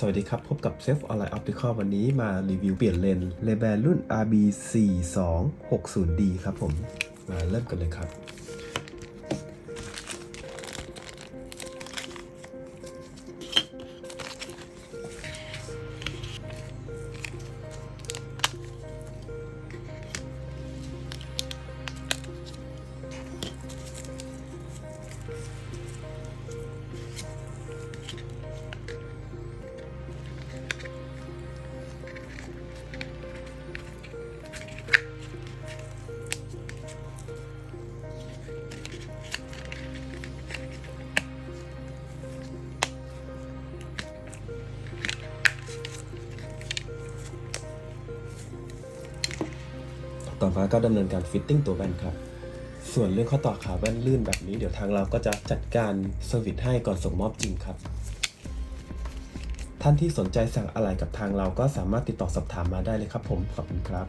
สวัสดีครับ พบกับ Self Online Optical วันนี้มารีวิวเปลี่ยนเลนส์เลแบนรุ่น RB 4 2 6 0 D ครับผม มาเริ่มกันเลยครับ ต่อมาก็ดำเนินการฟิตติ้งตัวแว่นครับ ส่วนเรื่องข้อต่อขาแว่นลื่นแบบนี้เดี๋ยวทางเราก็จะจัดการเซอร์วิสให้ก่อนส่งมอบจริงครับ ท่านที่สนใจสั่งอะไรกับทางเราก็สามารถติดต่อสอบถามมาได้เลยครับผมขอบคุณครับ